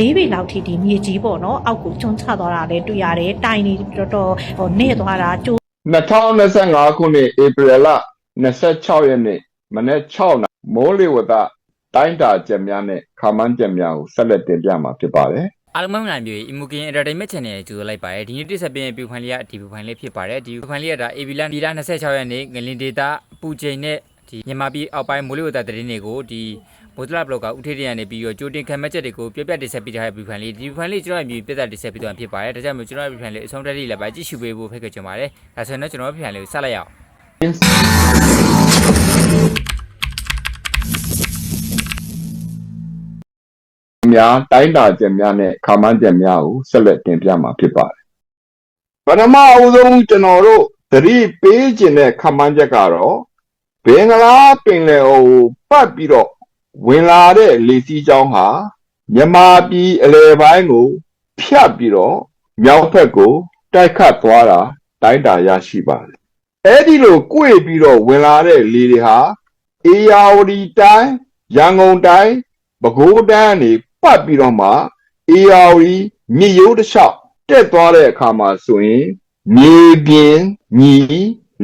၄ပေလောက်ထိဒီမြေကြီးပေါ့နော်အောက်ကိုကျွန်းချသွားတာလည်းတွေ့ရတယ်တိုင်နေတော်တော်ဟိုနေသွားတာကျိုး2025ခုနှစ်ဧပြီလ26ရက်နေ့မနေ့6နာရီမိုးလေဝသတိုင်းတာချက်များနဲ့ခါမန်းချက်များကိုဆက်လက်တင်ပြမှာဖြစ်ပါတယ်အားလုံးမင်္ဂလာမျိုး Imukin Entertainment Channel ရဲ့ကြိုဆိုလိုက်ပါတယ်ဒီနေ့တိဆက်ပြင်းပြူဖိုင်လေးကဒီပြူဖိုင်လေးဖြစ်ပါတယ်ဒီပြူဖိုင်လေးကဒါ AB လန်ဒီလာ26ရက်နေ့ငလင်ဒေတာပူချိန်နဲ့ ဒီမြန်မာပြည်အောက်ပိုင်းမိုးလေဝသသတင်းတွေကိုဒီမိုးဒလာဘလော့ကဥထေးရရနေပြီးတော့ကြိုတင်ခံမဲ့ချက်တွေကိုပြပြတိဆက်ပြထားတဲ့ပြူဖိုင်လေးဒီပြူဖိုင်လေးကျွန်တော်ရဲ့မျိုးပြသက်တိဆက်ပြသွားဖြစ်ပါတယ်ဒါကြောင့်မို့ကျွန်တော်ရဲ့ပြူဖိုင်လေးအဆုံးတက်လေးလည်းပဲကြည့်ရှုပေးဖို့ဖိတ်ခေါ်ချင်ပါတယ်ဒါဆိုရင်တော့ကျွန်တော်ရဲ့ပြူဖိုင်လေးကိုဆက်လိုက်ရအောင်များတိုင်းတာချက်များနဲ့ခါမန်းချက်များကိုဆက်လက်တင်ပြမှာဖြစ်ပါတယ်ပထမအဦးဆုံးကျွန်တော်တို့သတိပေးခြင်းတဲ့ခါမန်းချက်ကတော့ ဘင်္ဂလားပင်လယ်အော်ကိုပတ်ပြီးတော့ဝင်လာတဲ့လေစီးကြောင်းဟာမြန်မာပြည်အလယ်ပိုင်းကို ဖြတ်ပြီးတော့မြောက်ဘက်ကို တိုက်ခတ်သွားတာတိုင်းတာရရှိပါတယ်။အဲဒီလိုကြွေပြီးတော့ဝင်လာတဲ့လေတွေဟာအေယာဝတီတိုင်းရန်ကုန်တိုင်းပဲခူးတိုင်းကနေပတ်ပြီးတော့မှအေယာဝတီမြစ်ရိုးတစ်လျှောက်တက်သွားတဲ့အခါမှာဆိုရင်မြေပြင်ညီ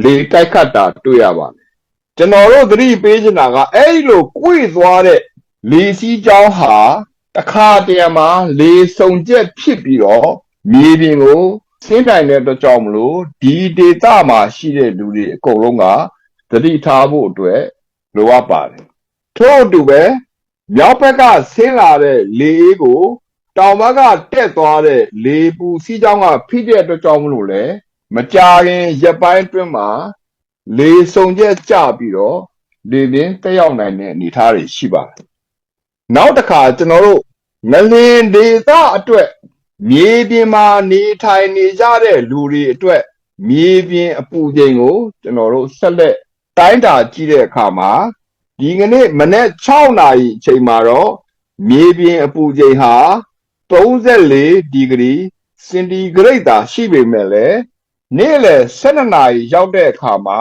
လေတိုက်ခတ်တာတွေ့ရပါတယ်။ ကျွန်တော်တို့သတိပေးချင်တာကအဲဒီလိုကြွေသွားတဲ့လေစီးကြောင်းဟာတခါတရံမှာလေစုံချက်ဖြစ်ပြီးတော့မြေပြင်ကိုဆင်းတိုင်တဲ့အတွက်ကြောင့်မလို့ဒီဒေတာမှာရှိတဲ့လူတွေအကုန်လုံးကသတိထားဖို့အတွက်လိုအပ်ပါတယ်ထို့အတူပဲမြောက်ဘက်ကဆင်းလာတဲ့လေအေးကို တောင်ဘက်ကတက်သွားတဲ့လေပူစီးကြောင်းကဖိတဲ့အတွက်ကြောင့်မလို့လေမကြာခင်ရက်ပိုင်းအတွင်းမှာ လေစုံချက်ကျပြီးတော့လေပြင်းတက်ရောက်နိုင်တဲ့အနေအထားတွေရှိပါတယ်နောက်တစ်ခါကျွန်တော်တို့ငလင်ဒေသအတွက်မြေပြင်မှာနေထိုင်နေကြတဲ့လူတွေအတွက်မြေပြင်အပူချိန်ကိုကျွန်တော်တို့ဆက်လက်တိုင်းတာကြည့်တဲ့အခါမှာဒီကနေ့မနေ့6နာရီအချိန်မှာတော့မြေပြင်အပူချိန်ဟာ34ဒီဂရီစင်တီဂရိတ်သာရှိပေမဲ့လည်း နေ့လယ်12နာရီရောက်တဲ့အခါမှာ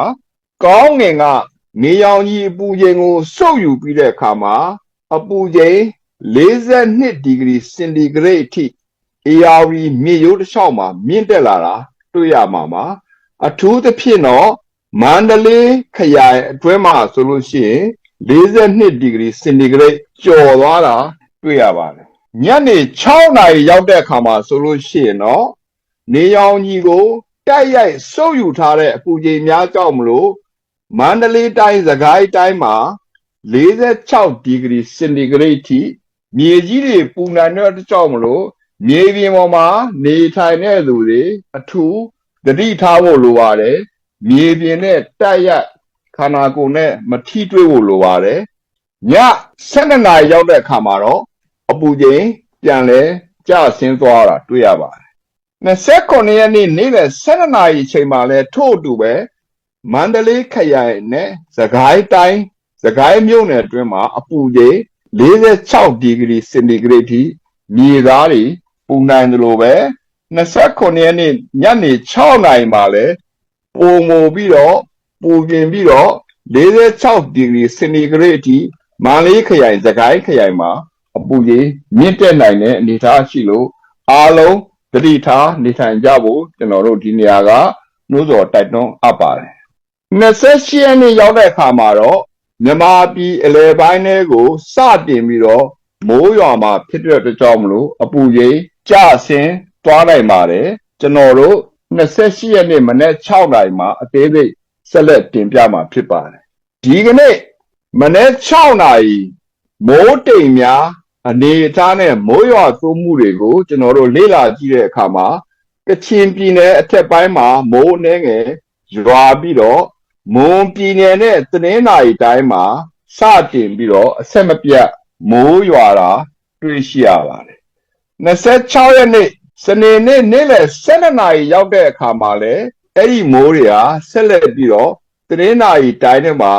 ကောင်းငင်ကနေရောင်ကြီးအပူချိန်ကိုစုပ်ယူပြီးတဲ့အခါမှာအပူချိန်42ဒီဂရီစင်တီဂရိတ်အထိ ARV မြေရိုးတစ်လျှောက်မှာမြင့်တက်လာတာတွေ့ရမှာပါအထူးသဖြင့်တော့မန္တလေးခရိုင်အတွင်းမှာဆိုလို့ရှိရင်42ဒီဂရီစင်တီဂရိတ်ကျော်သွားတာတွေ့ရပါတယ်ညနေ6နာရီရောက်တဲ့အခါမှာဆိုလို့ရှိရင်တော့နေရောင်ကြီးကို တိုက်ရိုက်စုပ်ယူထားတဲ့အပူချိန်များကြောင့်မလို့မန္တလေးတိုင်းစကိုင်းတိုင်းမှာ46ဒီဂရီစင်တီဂရိတ်ထိမြေကြီးတွေပူနိုင်တဲ့အတွက်ကြောင့်မလို့မြေပြင်ပေါ်မှာနေထိုင်တဲ့သူတွေအထူးသတိထားဖို့လိုပါတယ်မြေပြင်နဲ့တက်ရက်ခန္ဓာကိုယ်နဲ့မထိတွေ့ဖို့လိုပါတယ်ည7နာရီရောက်တဲ့အခါမှာတော့အပူချိန်ပြန်လဲကျဆင်းသွားတာတွေ့ရပါတယ် 29ရက်နေ့နေ့လယ်7နာရီအချိန်မှာလဲထို့အတူပဲမန္တလေးခရိုင်နဲ့စကိုင်းတိုင်းစကိုင်းမြို့နယ်အတွင်းမှာအပူချိန်46ဒီဂရီစင်တီဂရိတ်ထိမြေသားတွေပူနိုင်တယ်လို့ပဲ29ရက်နေ့ညနေ6နာရီမှာလဲပုံမူပြီးတော့ပူပြင်ပြီးတော့46ဒီဂရီစင်တီဂရိတ်အထိမန္တလေးခရိုင်စကိုင်းခရိုင်မှာအပူချိန်မြင့်တက်နိုင်တဲ့အနေအထားရှိလို့အားလုံး သတိထားနေထိုင်ကြဖို့ကျွန်တော်တို့ဒီနေရာကနှိုးဆော်တိုက်တွန်းအပ်ပါတယ်28ရက်နေ့ရောက်တဲ့အခါမှာတော့မြန်မာပြည်အလဲပိုင်းတွေကိုစတင်ပြီးတော့မိုးရွာမှာဖြစ်တဲ့အတွက်ကြောင့်မလို့အပူချိန်ကျဆင်းသွားနိုင်ပါတယ်ကျွန်တော်တို့28ရက်နေ့မနေ့6နာရီမှာအသေးစိတ်ဆက်လက်တင်ပြမှာဖြစ်ပါတယ်ဒီကနေ့မနေ့6နာရီမိုးတိမ်များ အနေအထားနဲ့မိုးရွာသွန်းမှုတွေကိုကျွန်တော်တို့လေ့လာကြည့်တဲ့အခါမှာကချင်ပြည်နယ်အထက်ပိုင်းမှာမိုးအနှဲငယ်ရွာပြီးတော့မွန်ပြည်နယ်နဲ့တနင်္သာရီတိုင်းမှာစတင်ပြီးတော့အဆက်မပြတ်မိုးရွာတာတွေ့ရှိရပါတယ်။26ရက်နေ့စနေနေ့နေ့လယ်12နာရီရောက်တဲ့အခါမှာလည်းအဲ့ဒီမိုးတွေဟာဆက်လက်ပြီးတော့တနင်္သာရီတိုင်းထဲမှာ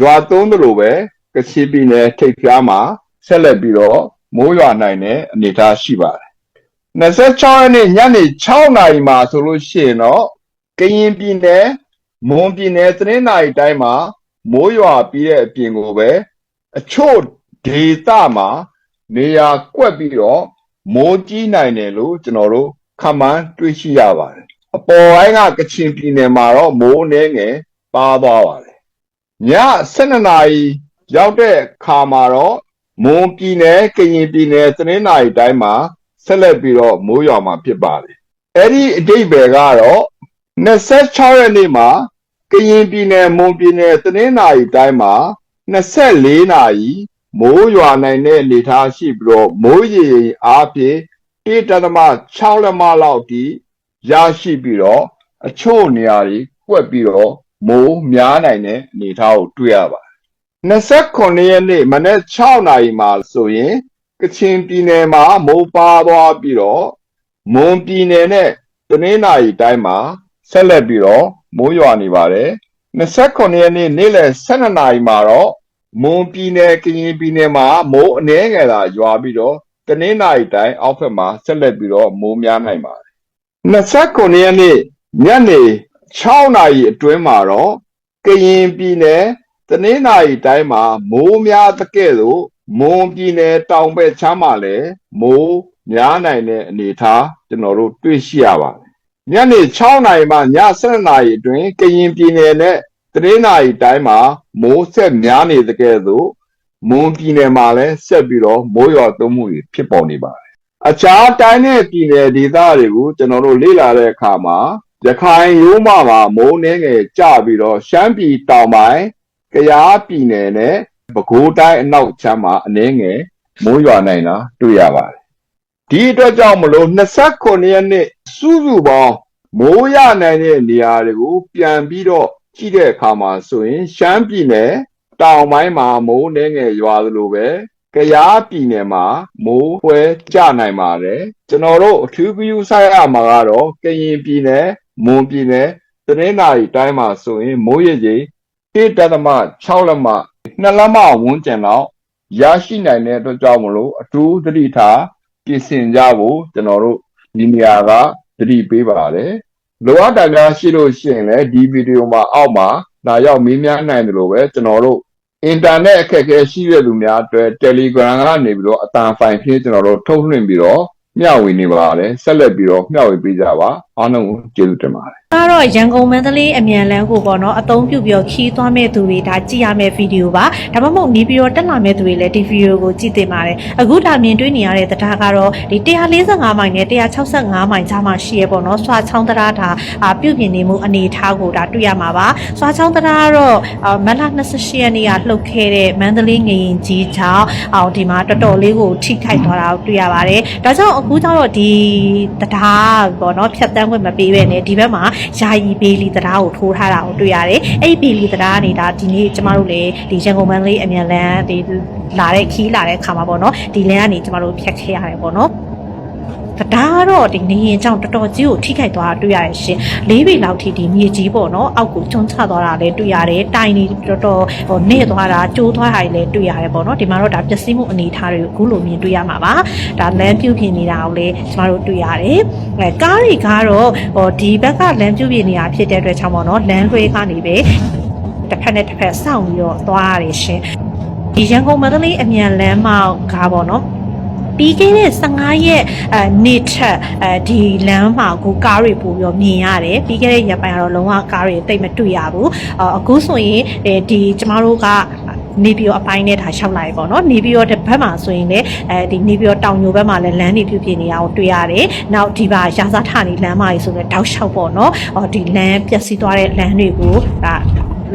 ရွာသွန်းသလိုပဲကချင်ပြည်နယ်ထိပ်ဖျားမှာဆက်လက်ပြီးတော့ မိုးရွာနိုင်တဲ့အနေအထားရှိပါတယ်။26ရက်နေ့ညနေ6နာရီမှာဆိုလို့ရှိရင်တော့ကရင်ပြည်နယ်မွန်ပြည်နယ်သင်းနာရီတိုင်းမှာမိုးရွာပြီးတဲ့အပြင်ကိုပဲအချို့ဒေသမှာနေရာကွက်ပြီးတော့မိုးကြီးနိုင်တယ်လို့ကျွန်တော်တို့ခန့်မှန်းတွေ့ရှိရပါတယ်အပေါ်ပိုင်းကကချင်ပြည်နယ်မှာတော့မိုးအနည်းငယ်ပါသွားပါတယ်ည12နာရီရောက်တဲ့ခါမှာတော့ မွန်ပြည်နယ်ကရင်ပြည်နယ်သနင်္သာရီတိုင်းမှာဆက်လက်ပြီးတော့မိုးရွာမှာဖြစ်ပါတယ်အဲ့ဒီအတိတ်ပဲကတော့26ရက်နေ့မှာကရင်ပြည်နယ်မွန်ပြည်နယ်တနင်္သာရီတိုင်းမှာ24နာရီမိုးရွာနိုင်တဲ့အနေအထားရှိပြီးတော့မိုးရေအားဖြင့်1.6လက်မလောက်ထိရရှိပြီးတော့အချို့နေရာတွေကွက်ပြီးတော့မိုးများနိုင်တဲ့အနေအထားကိုတွေ့ရပါတယ် 29ရက်နေ့မနက်6နာရီမှာဆိုရင် ကချင်ပြည်နယ်မှာမိုးပါသွားပြီးတော့မွန်ပြည်နယ်နဲ့တနင်္သာရီတိုင်းမှာဆက်လက်ပြီးတော့မိုးရွာနေပါတယ်29ရက်နေ့နေ့လယ်12နာရီမှာတော့မွန်ပြည်နယ်ကရင်ပြည်နယ်မှာမိုးအနည်းငယ်သာရွာပြီးတော့တနင်္သာရီတိုင်းအောက်ဘက်မှာဆက်လက်ပြီးတော့မိုးများနိုင်ပါတယ်29ရက်နေ့ညနေ6နာရီအတွင်းမှာတော့ကရင်ပြည်နယ် တနင်္သာရီတိုင်းမှာမိုးများတဲ့ကဲ့သို့မွန်ပြည်နယ်တောင်ဘက်ခြမ်းမှာလည်းမိုးများနိုင်တဲ့အနေအထားကျွန်တော်တို့တွေ့ရှိရပါတယ်ညနေ6နာရီမှည7နာရီအတွင်းကရင်ပြည်နယ်နဲ့တရင်းနာရီတိုင်းမှာမိုးဆက်များနေတဲ့ကဲ့သို့မွန်ပြည်နယ်မှာလည်းဆက်ပြီးတော့မိုးရွာသွန်းမှုတွေဖြစ်ပေါ်နေပါတယ်။အခြားတိုင်းနဲ့ပြည်နယ်ဒေသတွေကိုကျွန်တော်တို့လေ့လာတဲ့အခါမှာရခိုင်ရိုးမမှာမိုးနှင်းငယ်ကျပြီးတော့ရှမ်းပြည်တောင်ပိုင်း ကယားပြည်နယ်နဲ့ပဲခူးတိုင်းအနောက်ချမ်းမှာအနည်းငယ်မိုးရွာနိုင်တာတွေ့ရပါတယ်။ဒီအတွက်ကြောင့်မလို့29ရက်နေ့စုစုပေါင်းမိုးရနိုင်တဲ့နေရာတွေကို ပြန်ပြီးတော့ကြည့်တဲ့အခါမှာဆိုရင် ရှမ်းပြည်နယ်တောင်ပိုင်းမှာမိုးနှဲငယ်ရွာသလိုပဲကယားပြည်နယ်မှာမိုးဖွဲကျနိုင်ပါတယ်ကျွန်တော်တို့အထူးပြုဆိုင်ရမှာကတော့ကရင်ပြည်နယ်မွန်ပြည်နယ်တနင်္သာရီတိုင်းမှာဆိုရင်မိုးရည်ကြီး 1.6လက်မ2လက်မဝန်းကျင်တော့ရရှိနိုင်တဲ့အတွက်ကြောင့်မလို့အထူးသတိထားပြင်ဆင်ကြဖို့ကျွန်တော်တို့ဒီနေရာကသတိပေးပါတယ်လိုအပ်တာများရှိလို့ရှိရင်လည်းဒီဗီဒီယိုမှာအောက်မှာလာရောက်မေးမြန်းနိုင်တယ်လို့ပဲကျွန်တော်တို့အင်တာနက်အခက်အခဲရှိတဲ့လူများအတွက် Telegram ကနေပြီးတော့အတန်ဖိုင်ဖြင့်ကျွန်တော်တို့ထုတ်လွှင့်ပြီးတော့ မျှဝေနေပါတယ်ဆက်လက်ပြီးတော့မျှဝေပေးကြပါအားလုံးကိုကျေးဇူးတင်ပါတယ်ကတော့ရန်ကုန်မန္တလေးအမြန်လမ်းကိုပေါ့နော်အသုံးပြုပြီးတော့ခီးသွားမဲ့သူတွေဒါကြည့်ရမယ့်ဗီဒီယိုပါဒါမှမဟုတ်နေပြီးတော့တက်လာမဲ့သူတွေလည်းဒီဗီဒီယိုကိုကြည့်တင်ပါတယ်အခုဒါမြင်တွေ့နေရတဲ့တရားကတော့ဒီ145မိုင်နဲ့165မိုင်ကြားမှာရှိရပေါ့နော်ဆွာချောင်းတရားဒါအာပြုပြင်နေမှုအနေအထားကိုဒါတွေ့ရမှာပါဆွာချောင်းတရားကတော့အာမတ်လ28ရက်နေ့ကလှုပ်ခဲ့တဲ့မန္တလေးငရင်ကြီးကြောင့်အောင်ဒီမှာတော်တော်လေးကိုထိခိုက်သွားတာကိုတွေ့ရပါတယ်ဒါကြောင့်အခုကျတော့ဒီတရားပေါ့နော်ဖြတ်တန်းခွင့်မပေးဘဲနဲ့ဒီဘက်မှာယာယီဘေးလီတရားကိုထိုးထားတာကိုတွေ့ရတယ်။အဲ့ဒီဘေးလီတရားကနေဒါဒီနေ့ကျမတို့လည်းဒီရန်ကုန်မန္တလေးအမြန်လမ်းဒီလာတဲ့ခီးလာတဲ့ခါမှာပေါ့နော်ဒီလမ်းကနေကျမတို့ဖြတ်ခဲ့ရတယ်ပေါ့နော်။ တရားကတော့ဒီနေရင်ကြောင့်တော်တော်ကြီးကိုထိခိုက်သွားတာတွေ့ရတယ်ရှင်။လေးပေလောက်ထိဒီမြေကြီးပေါ့နော်အောက်ကိုကျွန်းချသွားတာလည်းတွေ့ရတယ်။တိုင်နေတော်တော်ဟိုနေသွားတာကျိုးသွားတာလည်းတွေ့ရတယ်ပေါ့နော်။ဒီမှာတော့ဒါပျက်စီးမှုအနေအထားတွေကိုအခုလိုမြင်တွေ့ရမှာပါ။ဒါလမ်းပြုတ်ပြင်နေတာကိုလည်းကျမတို့တွေ့ရတယ်။အဲကားတွေကတော့ဟိုဒီဘက်ကလမ်းပြုတ်ပြင်နေတာဖြစ်တဲ့အတွက်ကြောင့်ပေါ့နော်လမ်းလွှဲကနေပဲတစ်ဖက်နဲ့တစ်ဖက်စောင့်ပြီးတော့သွားရတယ်ရှင်။ဒီရန်ကုန်မန္တလေးအမြန်လမ်းမောက်ကားပေါ့နော် ပြီးခဲ့တဲ့15ရက်အဲနေ့ထက်အဲဒီလမ်းမှာကိုကားတွေပို့ပြီးတော့မြင်ရတယ်ပြီးခဲ့တဲ့ရက်ပိုင်းကတော့လုံးဝကားတွေတိတ်မတွေ့ရဘူးအအခုဆိုရင်အဲဒီကျမတို့ကနေပြီးတော့အပိုင်းနဲ့ဒါလျှောက်လိုက်ပေါ့နော်နေပြီးတော့တစ်ဘက်မှာဆိုရင်လည်းအဲဒီနေပြီးတော့တောင်ညိုဘက်မှာလည်းလမ်းတွေပြုပြင်နေရအောင်တွေ့ရတယ်နောက်ဒီပါရာဇာထနေလမ်းမကြီးဆိုတော့တောက်လျှောက်ပေါ့နော်ဟောဒီလမ်းပျက်စီးသွားတဲ့လမ်းတွေကိုဒါ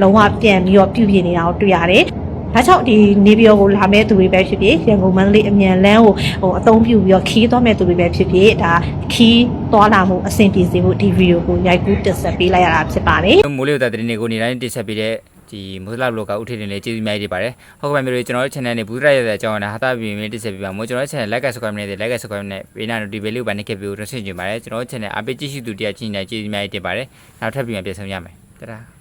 လုံးဝပြန်ပြီးတော့ပြုပြင်နေရအောင်တွေ့ရတယ် ဒါကြောင့်ဒီနေပြည်တော်ကိုလာမဲ့သူတွေပဲဖြစ်ဖြစ်ရန်ကုန်မန္တလေးအမြန်လမ်းကိုဟိုအသုံးပြုပြီးတော့ခီးသွားမဲ့သူတွေပဲဖြစ်ဖြစ်ဒါခီးသွားလာမှုအဆင်ပြေစေဖို့ဒီဗီဒီယိုကိုရိုက်ကူးတင်ဆက်ပေးလိုက်ရတာဖြစ်ပါတယ်မိုးလေဝသသတင်းတွေကိုနေတိုင်းတင်ဆက်ပေးတဲ့ဒီမုဒလဘလော့ကဥထေတင်လေးကျေးဇူးအများကြီးတင်ပါတယ်ဟုတ်ကဲ့ပါမျိုးတွေကျွန်တော်တို့ channel နဲ့ဘူးရရတဲ့အကြောင်းအရာဟာတာပြင်ပြင်တင်ဆက်ပေးပါမို့ကျွန်တော်တို့ channel like subscribe နဲ့ like subscribe နဲ့ဘေးနာ notification လေးကိုပါနေခဲ့ပြီးတော့ဆင်ကျင်ပါတယ်ကျွန်တော်တို့ channel အပိတ်ကြည့်ရှုသူတရားချင်းနေကျေးဇူးအများကြီးတင်ပါတယ်နောက်ထပ်ပြန်ပြန်ဆုံရမယ်တဒါ